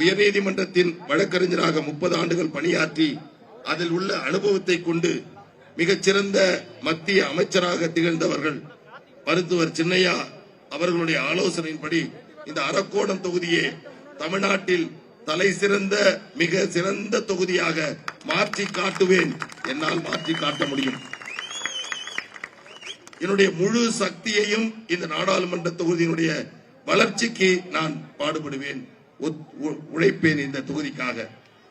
உயர்நீதிமன்றத்தின் வழக்கறிஞராக முப்பது ஆண்டுகள் பணியாற்றி அதில் உள்ள அனுபவத்தை கொண்டு மிகச்சிறந்த மத்திய அமைச்சராக திகழ்ந்தவர்கள் மருத்துவர் சின்னையா அவர்களுடைய ஆலோசனையின்படி இந்த அரக்கோணம் தொகுதியே தமிழ்நாட்டில் தலை சிறந்த மிக சிறந்த தொகுதியாக மாற்றி காட்டுவேன். என்னால் மாற்றி காட்ட முடியும். என்னுடைய முழு சக்தியையும் இந்த நாடாளுமன்ற தொகுதியினுடைய வளர்ச்சிக்கு நான் பாடுபடுவேன். உழைப்பேன் இந்த தொகுதிக்காக.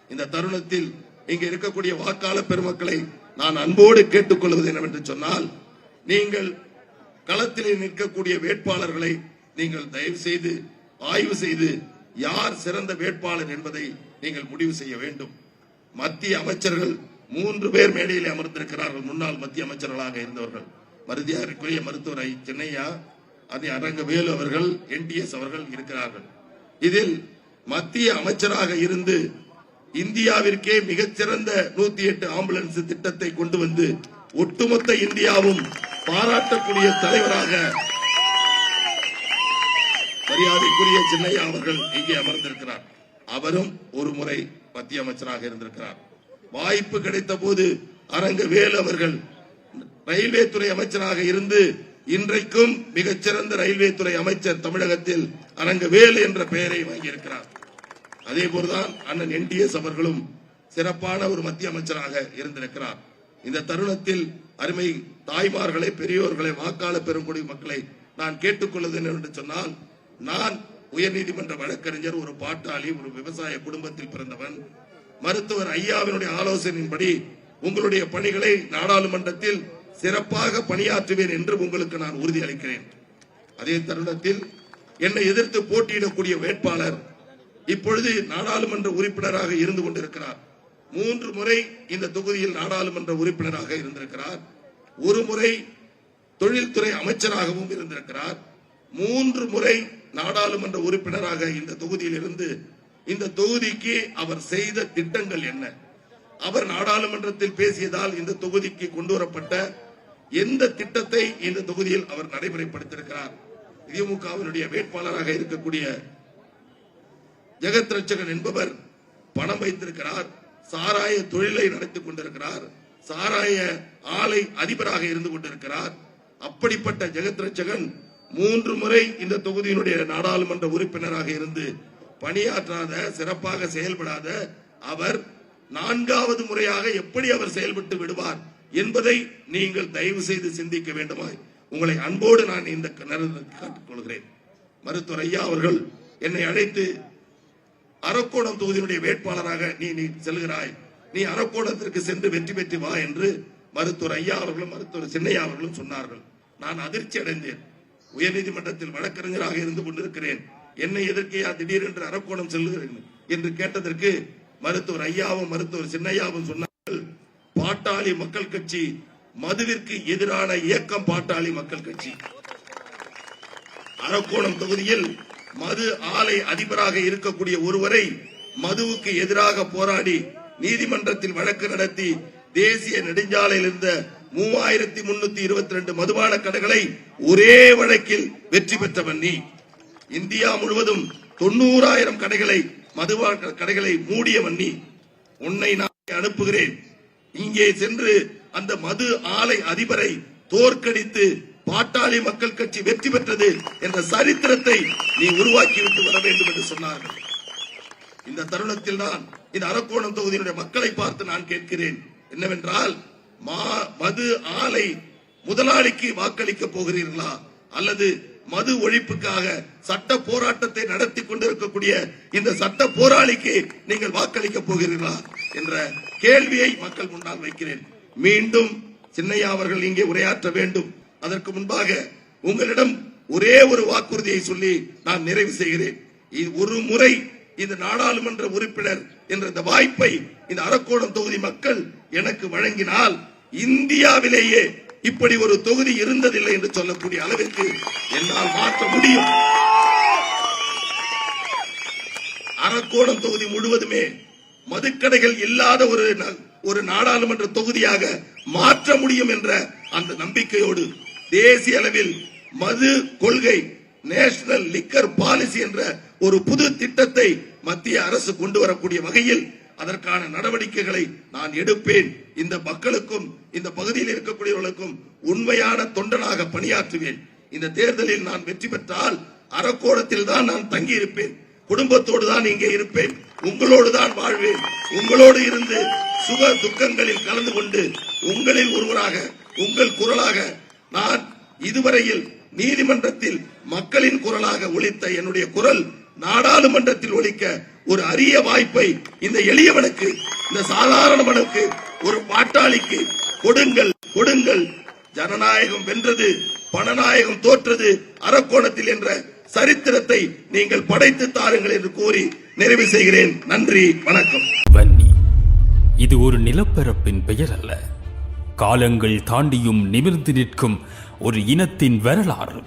இந்த தருணத்தில் இங்க இருக்கக்கூடிய வாக்காளர் பெருமக்களை நான் அன்போடு கேட்டுக்கொள்வது என்னவென்று சொன்னால் நீங்கள் களத்திலே நிற்கக்கூடிய வேட்பாளர்களை நீங்கள் தயவு செய்து ஆய்வு செய்து யார் சிறந்த வேட்பாளர் என்பதை நீங்கள் முடிவு செய்ய வேண்டும். மத்திய அமைச்சர்கள் மூன்று பேர் மேடையில் அமர்ந்திருக்கிறார்கள். முன்னாள் மத்திய அமைச்சர்களாக இருந்தவர்கள். மருதியாருக்குரிய மருத்துவர் ஐ. சின்னையா அதே அரங்கவேலு அவர்கள் என்டிஎஸ் அவர்கள் இருக்கிறார்கள். இதில் மத்திய அமைச்சராக இருந்து இந்தியாவிற்கே மிகச்சிறந்த நூத்தி எட்டு ஆம்புலன்ஸ் திட்டத்தை கொண்டு வந்து ஒட்டுமொத்த இந்தியாவும் பாராட்டக்கூடிய தலைவராக மரியாதைக்குரிய சின்னையா அவர்கள் இங்கே அமர்ந்திருக்கிறார். அவரும் ஒரு முறை மத்திய அமைச்சராக இருந்திருக்கிறார். வாய்ப்பு கிடைத்த போது அரங்க வேல் அவர்கள் ரயில்வே துறை அமைச்சராக இருந்து இன்றைக்கும் மிகச்சிறந்த ரயில்வே துறை அமைச்சர் தமிழகத்தில் அரங்க வேல் என்ற பெயரை வாங்கியிருக்கிறார். அதே போலதான் அண்ணன் என்டிஎஸ் அவர்களும் சிறப்பான ஒரு மத்திய அமைச்சராக இருந்திருக்கிறார் இந்த தருணத்தில் அருமை தாய்மார்களை பெரியோர்களை வாக்காளர் பெருங்குடி மக்களை நான் கேட்டுக்கொள்வது என்று சொன்னால் நான் உயர்நீதிமன்ற வழக்கறிஞர் ஒரு பாட்டாளி ஒரு விவசாய குடும்பத்தில் பிறந்தவன். மருத்துவர் ஐயாவினுடைய ஆலோசனையின்படி உங்களுடைய பணிகளை நாடாளுமன்றத்தில் சிறப்பாக பணியாற்றுவேன் என்று உங்களுக்கு நான் உறுதி அளிக்கிறேன் அதே தருணத்தில் என்னை எதிர்த்து போட்டியிடக்கூடிய வேட்பாளர் இப்பொழுது நாடாளுமன்ற உறுப்பினராக இருந்து கொண்டிருக்கிறார். மூன்று முறை இந்த தொகுதியில் நாடாளுமன்ற உறுப்பினராக இருந்திருக்கிறார். ஒரு முறை தொழில்துறை அமைச்சராகவும் இருந்திருக்கிறார். மூன்று முறை நாடாளுமன்ற உறுப்பினராக இந்த தொகுதியில் இருந்து இந்த தொகுதிக்கு அவர் செய்த திட்டங்கள் என்ன? அவர் நாடாளுமன்றத்தில் பேசியதால் இந்த தொகுதிக்கு கொண்டு வரப்பட்ட எந்த திட்டத்தை இந்த தொகுதியில் அவர் நடைமுறைப்படுத்தியிருக்கிறார்? திமுகவினுடைய வேட்பாளராக இருக்கக்கூடிய ஜெகத் ரட்சகன் என்பவர் பணம் வைத்திருக்கிறார் சாராய தொழிலை நடத்திக் கொண்டிருக்கிறார் சாராய ஆலை அதிபராக இருந்து கொண்டிருக்கிறார். அப்படிப்பட்ட ஜெகத் ரட்சகன் மூன்று முறை இந்த தொகுதியினுடைய நாடாளுமன்ற உறுப்பினராக இருந்து பணியாற்றாத சிறப்பாக செயல்படாத அவர் நான்காவது முறையாக எப்படி அவர் செயல்பட்டு விடுவார் என்பதை நீங்கள் தயவு செய்து சிந்திக்க வேண்டுமாய் உங்களை அன்போடு நான் இந்த நேரத்தில் கேட்டுக்கொள்கிறேன் மருத்துவர் ஐயா அவர்கள் என்னை அழைத்து அரக்கோணம் தொகுதியினுடைய வேட்பாளராக நீ நீ செல்கிறாய். நீ அரக்கோணத்திற்கு சென்று வெற்றி பெற்று வா என்று மருத்துவர் ஐயா அவர்களும் மருத்துவர் சின்னையா அவர்களும் சொன்னார்கள். நான் அதிர்ச்சி அடைந்தேன். உயர்நீதிமன்றத்தில் வழக்கறிஞராக இருந்து கொண்டிருக்கிறேன். என்னை எதற்கையா திடீரென்று அரக்கோணம் செல்கிறேன் என்று கேட்டதற்கு மருத்துவர் ஐயாவும் மருத்துவர் சின்னையாவும் சொன்னார்கள் பாட்டாளி மக்கள் கட்சி மதுவிற்கு எதிரான இயக்கம் பாட்டாளி மக்கள் கட்சி. அரக்கோணம் தொகுதியில் மது ஆலை அதிபராக இருக்கக்கூடிய ஒருவரை மதுவுக்கு எதிராக போராடி நீதிமன்றத்தில் வழக்கு நடத்தி தேசிய நெடுஞ்சாலையில் இருந்த மூவாயிரத்தி முன்னூத்தி இருபத்தி ரெண்டு மதுபான கடைகளை ஒரே வழக்கில் வெற்றி பெற்றவன் நீ. இந்தியா முழுவதும் தொண்ணூறாயிரம் கடைகளை மதுபான கடைகளை மூடியவன் நீ. உன்னை நான் அனுப்புகிறேன். இங்கே சென்று அந்த மது ஆலை அதிபரை தோற்கடித்து பாட்டாளி மக்கள் கட்சி வெற்றி பெற்றது என்ற சரித்திரத்தை நீ உருவாக்கிவிட்டு வர வேண்டும் என்று சொன்னார்கள். இந்த தருணத்தில் தான் இந்த அரக்கோணம் தொகுதியினுடைய மக்களை பார்த்து நான் கேட்கிறேன். என்னவென்றால் மா- மது ஆலை முதலாளிக்கு வாக்களிக்க போகிறீர்களா? அல்லது மது ஒழிப்புக்காக சட்ட போராட்டத்தை நடத்தி கொண்டிருக்கக்கூடிய இந்த சட்ட போராளிக்கு நீங்கள் வாக்களிக்க போகிறீர்களா? என்ற கேள்வியை மக்கள் முன்னால் வைக்கிறேன். மீண்டும் சின்னையா அவர்கள் இங்கே உரையாற்ற வேண்டும். அதற்கு முன்பாக உங்களிடம் ஒரே ஒரு வாக்குறுதியை சொல்லி நான் நிறைவு செய்கிறேன். ஒரு முறை இந்த நாடாளுமன்ற உறுப்பினர் என்ற இந்த வாய்ப்பை இந்த அரக்கோணம் தொகுதி மக்கள் எனக்கு வழங்கினால் இந்தியாவிலேயே இப்படி ஒரு தொகுதி இருந்ததில்லை என்று சொல்லக்கூடிய அளவிற்கு என்னால் மாற்ற முடியும். அரக்கோணம் தொகுதி முழுவதுமே மதுக்கடைகள் இல்லாத ஒரு ஒரு நாடாளுமன்ற தொகுதியாக மாற்ற முடியும் என்ற அந்த நம்பிக்கையோடு தேசிய அளவில் மது கொள்கை நேஷனல் லிக்கர் பாலிசி என்ற ஒரு புது திட்டத்தை மத்திய அரசு கொண்டு வரக்கூடிய வகையில் அதற்கான நடவடிக்கைகளை நான் எடுப்பேன். இந்த மக்களுக்கும் இந்த பகுதியில் இருக்கக்கூடியவர்களுக்கும் உண்மையான தொண்டனாக பணியாற்றுவேன். இந்த தேர்தலில் நான் வெற்றி பெற்றால் அரக்கோணத்தில் தான் நான் தங்கி இருப்பேன் குடும்பத்தோடு தான் இங்கே இருப்பேன். உங்களோடு தான் வாழ்வேன். உங்களோடு இருந்து சுக துக்கங்களில் கலந்து கொண்டு உங்களில் ஒருவராக உங்கள் குரலாக நான் இதுவரையில் நீதிமன்றத்தில் மக்களின் குரலாக ஒழித்த என்னுடைய குரல் நாடாளுமன்றத்தில் ஒழிக்க ஒரு அரிய வாய்ப்பை இந்த எளியவனுக்கு இந்த சாதாரணவனுக்கு ஒரு பாட்டாளிக்கு கொடுங்கள் கொடுங்கள். ஜனநாயகம் வென்றது பணநாயகம் தோற்றது அரக்கோணத்தில் என்ற சரித்திரத்தை நீங்கள் படைத்து தாருங்கள் என்று கூறி நிறைவு செய்கிறேன். நன்றி வணக்கம். வன்னி இது ஒரு நிலப்பரப்பின் பெயர் அல்ல காலங்கள் தாண்டியும் நிமிர்ந்து நிற்கும் ஒரு இனத்தின் வரலாறு.